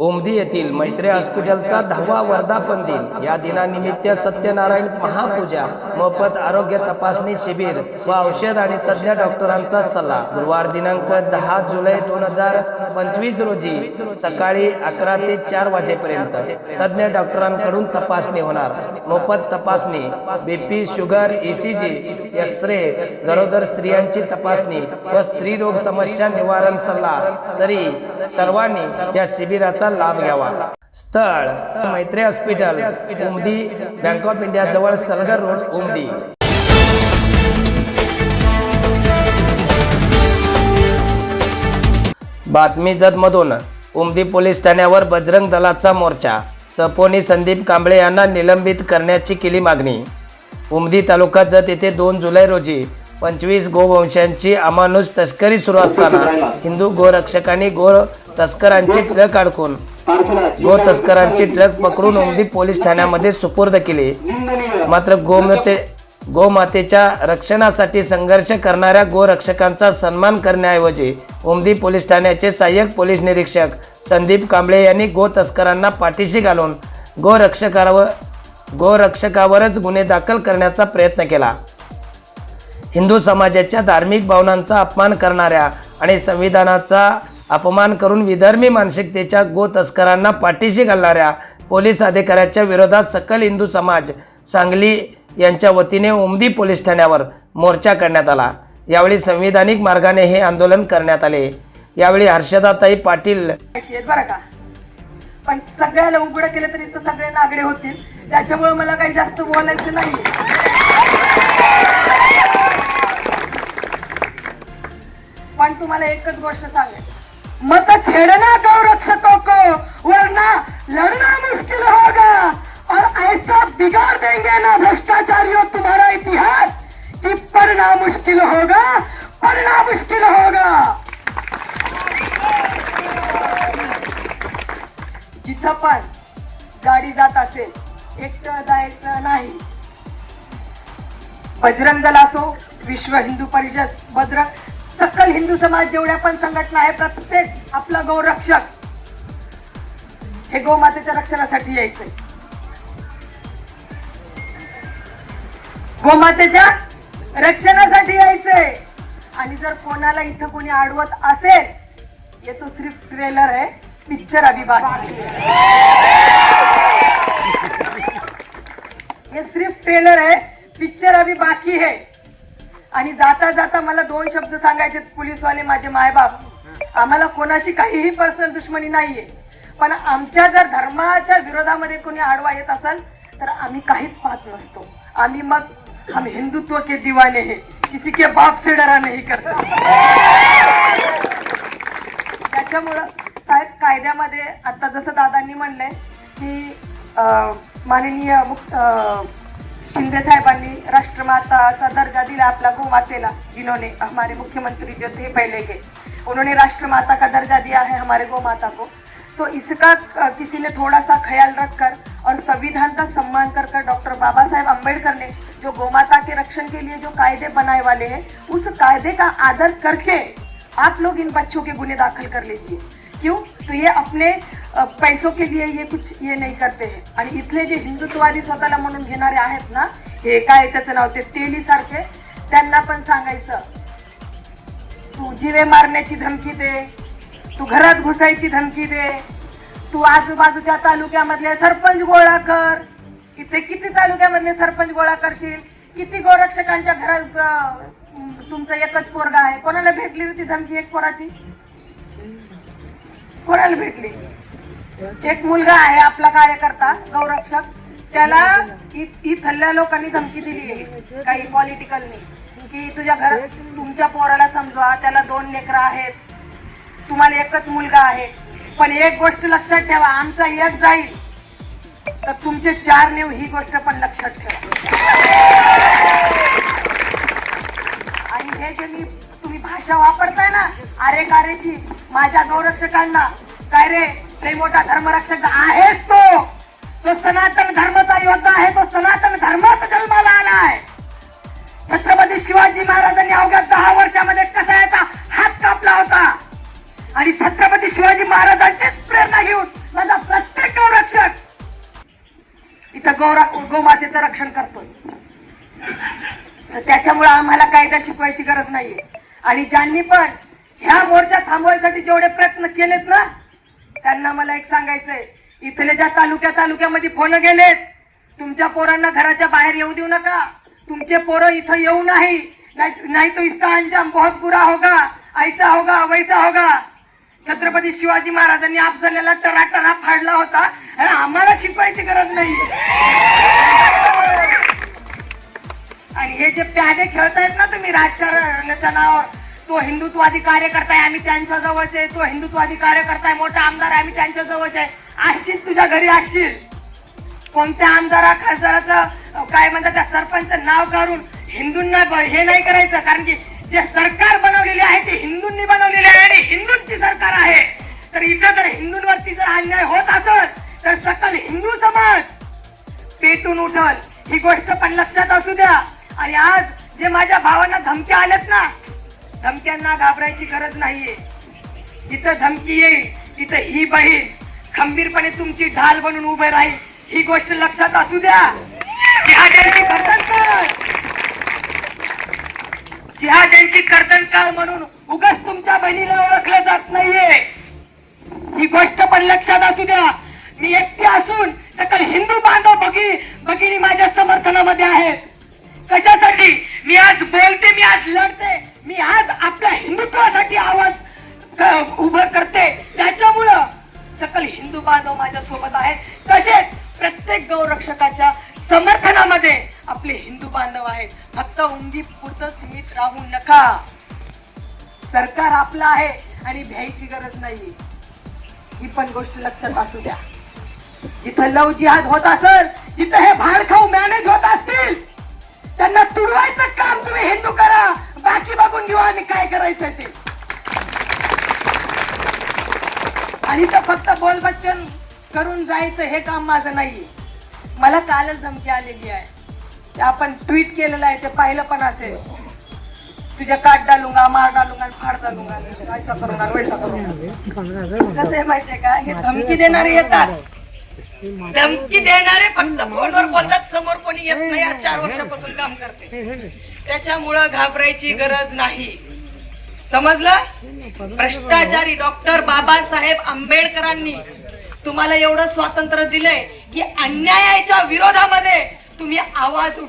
ओमदी येथील मैत्री हॉस्पिटलचा दहावा वर्धापन दिन. या दिनानिमित्त सत्यनारायण महापूजा मोफत आरोग्य तपासणी शिबिर व औषध आणि तज्ज्ञ डॉक्टरांचा सल्ला. गुरुवार दिनांक दहा जुलै दोन हजार पंचवीस रोजी सकाळी अकरा ते चार वाजेपर्यंत तज्ज्ञ डॉक्टरांकडून तपासणी होणार. मोफत तपासणी BP sugar ECG X ray गरोदर स्त्रियांची तपासणी व स्त्री रोग समस्या निवारण सल्ला. तरी सर्वांनी या शिबिराचा लाभ घ्यावा. स्थळ Maitri hospital Umadi bank of India जवळ सलगर रोड उमदी. बातमी जतमधून उमदी पोलीस ठाण्यावर बजरंग दलाचा मोर्चा. सपोनी संदीप कांबळे यांना निलंबित करण्याची केली मागणी. उमदी तालुका जत येथे दोन जुलै रोजी पंचवीस गोवंशांची अमानुष तस्करी सुरू असताना हिंदू गोरक्षकांनी गो तस्करांची ट्रक अडकून गो तस्करांची ट्रक पकडून उमदी पोलीस ठाण्यामध्ये सुपूर्द केली. मात्र गोमते गोमातेच्या रक्षणासाठी संघर्ष करणाऱ्या गोरक्षकांचा सन्मान करण्याऐवजी उमदी पोलीस ठाण्याचे सहाय्यक पोलीस निरीक्षक संदीप कांबळे यांनी गो तस्करांना पाठीशी घालून गोरक्षकावर गोरक्षकावरच गुन्हे दाखल करण्याचा प्रयत्न केला. हिंदू समाजाच्या धार्मिक भावनांचा अपमान करणाऱ्या आणि संविधानाचा अपमान करून विधर्मी मानसिकतेच्या गो तस्करांना पाठीशी घालणाऱ्या पोलीस अधिकाऱ्याच्या विरोधात सकल हिंदू समाज सांगली यांच्या वतीने उमदी पोलीस ठाण्यावर मोर्चा करण्यात आला. यावेळी संविधानिक मार्गाने हे आंदोलन करण्यात आले. यावेळी हर्षदाताई पाटील बरं का? पण सगळ्याला उघड केलं तरी सगळे नागडे होतील. त्याच्यामुळे मला काही जास्त बोलायचं नाही पण तुम्हाला एकच गोष्ट सांगेल मत छेड़ना गौरक्षकों को वरना लड़ना मुश्किल होगा. और ऐसा बिगाड़ देंगे ना भ्रष्टाचारियों तुम्हारा इतिहास कि पढ़ना मुश्किल होगा पढ़ना मुश्किल होगा। जिथं पण गाडी जात असेल एकटं जायचं नाही. बजरंग दल असो विश्व हिंदू परिषद बजरंग सकल हिंदू समाज जेवढ्या पण संघटना आहे प्रत्येक आपला गौरक्षक हे गोमातेच्या रक्षणासाठी यायचंय. गोमातेच्या रक्षणासाठी यायचंय. आणि जर कोणाला इथं कोणी अडवत असेल हे तो सिर्फ ट्रेलर आहे पिक्चर अभिभाग हे है सिर्फ ट्रेलर आहे पिक्चर अभी बाकी है आणि जाता जाता मला दोन शब्द सांगायचे पोलीसवाले माझे मायबाप. आम्हाला कोणाशी काहीही पर्सनल दुश्मनी नाहीये. पण आमच्या जर धर्माच्या विरोधामध्ये कोणी आडवा येत असेल तर आम्ही काहीच पाहत नसतो. आम्ही मग हम हिंदुत्व के दिवाने हे किसी के बाप से डरा नाही करता. त्याच्यामुळं साहेब कायद्यामध्ये आता जसं दादांनी म्हणलंय की माननीय मुक्त शिंदे साहेबांनी राष्ट्रमाताचा दर्जा दिला आपल्या गोमातेला, जिन्होंने हमारे मुख्यमंत्री जो थे पहले के उन्होंने राष्ट्रमाता का दर्जा दिया है हमारे गोमाता को. तो इसका किसी ने थोड़ा सा ख्याल रखकर और संविधान का सम्मान कर कर डॉक्टर बाबा साहेब अंबेडकर ने जो गोमाता के रक्षण के लिए जो कायदे बनाए वाले हैं, उस कायदे का आदर करके आप लोग इन बच्चों के गुने दाखिल कर लीजिए. क्यों? तो ये अपने पैसों के लिए ये कुछ ये नहीं करते हैं. आणि इथले जे हिंदुत्ववादी स्वतःला म्हणून घेणारे आहेत ना हे काय त्याचं नाव ते तेली सारखे त्यांना पण सांगायचं तू जीवे मारण्याची धमकी दे तू घरात घुसायची धमकी दे तू आजूबाजूच्या तालुक्यामधले सरपंच गोळा कर. इथे किती तालुक्यामधले सरपंच गोळा करशील? किती गोरक्षकांच्या घरात तुमचा तुमचं एकच पोरगा आहे? कोणाला भेटली होती धमकी एक पोराची? कोणाला भेटली? एक मुलगा आहे आपला कार्यकर्ता गौरक्षक. त्याला इथल्या लोकांनी धमकी दिली आहे काही पॉलिटिकलनी की तुझ्या घर तुमच्या पोराला समजवा त्याला दोन लेकरं आहेत. तुम्हाला एकच मुलगा आहे. पण एक गोष्ट लक्षात ठेवा आमचा एक जाईल. तर तुमचे चार नेव ही गोष्ट पण लक्षात ठेवा. आणि हे जे मी तुम्ही भाषा वापरताय ना आरे कारेची माझ्या गौरक्षकांना काय रे? ते मोठा धर्मरक्षक आहे तो. तो सनातन धर्माचा योद्धा आहे. तो सनातन धर्मात जन्माला आला आहे छत्रपती शिवाजी महाराजांनी अवघ्या दहा वर्षामध्ये कसा याचा हात कापला होता. आणि छत्रपती शिवाजी महाराजांचीच प्रेरणा घेऊन माझा प्रत्येक गौरक्षक इथं गौरा गोमातेचं रक्षण करतोय. त्याच्यामुळे आम्हाला कायदा शिकवायची गरज नाहीये. आणि ज्यांनी पण ह्या मोर्चा थांबवायसाठी जेवढे प्रयत्न केलेत ना त्यांना मला एक सांगायचंय. इथले ज्या तालुक्या तालुक्यामध्ये फोन गेलेत तुमच्या पोरांना घराच्या बाहेर येऊ देऊ नका. तुमचे पोरं इथं येऊ नाही. नाही नाही तो इसका अंजाम बहुत बुरा होगा ऐसा होगा वैसा होगा. छत्रपती शिवाजी महाराजांनी अफजलेला टराटरा फाडला होता आणि आम्हाला शिकवायची गरज नाही. आणि हे जे प्यादे खेळतायत ना तुम्ही राजकारणाच्या नावावर तो हिंदुत्वादी कार्यकर्ता आहे आम्ही त्यांच्या जवळचे तो हिंदुत्वादी कार्यकर्ता आहे मोठा आमदार आहे आम्ही त्यांच्या जवळचे आहे. असशील तुझ्या घरी असशील कोणत्या आमदारा खासदाराचं काय म्हणतात त्या सरपंच नाव काढून हिंदूंना हे नाही करायचं कारण की जे सरकार बनवलेले आहे ते हिंदूंनी बनवलेले आहे आणि हिंदूंची सरकार आहे. तर इथं जर हिंदूंवरती जर अन्याय होत असेल तर सकल हिंदू समाज पेटून उठल. ही गोष्ट पण लक्षात असू द्या. आणि आज जे माझ्या भावांना धमक्या आल्यात ना धमक्यांना घाबरायची गरज नाहीये. जिथं धमकी येईल तिथं ही बहीण खंबीरपणे तुमची ढाल बनून उभे राहील. ही गोष्ट लक्षात असू द्या. जिहाद्यांची गर्दन कर जिहाद्यांची गर्दन काळ म्हणून उगाच तुमच्या बहिणीला ओळखलं जात नाहीये. ही गोष्ट पण लक्षात असू द्या. मी एकटी असून सकल हिंदू बांधव बघी भगिनी माझ्या समर्थनामध्ये आहेत. कशासाठी? मी आज बोलते मी आज लढते. फक्त उंदी पुरतं सीमित राहू नका. सरकार आपलं आहे आणि भ्यायची गरज नाही ही पण गोष्ट लक्षात असू द्या. जिथं लव जिहाद होत असेल जिथं हे भाडखाऊ मॅनेज होत असतील त्यांना तुडवायचं काम तुम्ही हिंदू करा. बाकी बघून घेऊ आम्ही काय करायचं ते. आणि तर फक्त बोलबच्चन करून जायचं हे काम माझं नाहीये. मला कालच धमकी आलेली आहे. आपण ट्विट केलेलं आहे ते पाहिलं पण असेल. तुझ्या काट डालूंगा मार डालूंगा फाड डालूंगा ऐसा करूंगा वैसा करूंगा कसं आहे माहितीये का? हे धमकी देणारे येतात. धमकी देणारे फक्त फोनवर बोलतात समोर कोणी येत नाही आज चार वर्षापासून काम करते. त्याच्यामुळं घाबरायची गरज नाही. समजलं? भ्रष्टाचारी डॉक्टर बाबासाहेब आंबेडकरांनी तुम्हाला एवढं स्वातंत्र्य दिलंय की अन्यायाच्या विरोधामध्ये तुम्ही आवाज उठ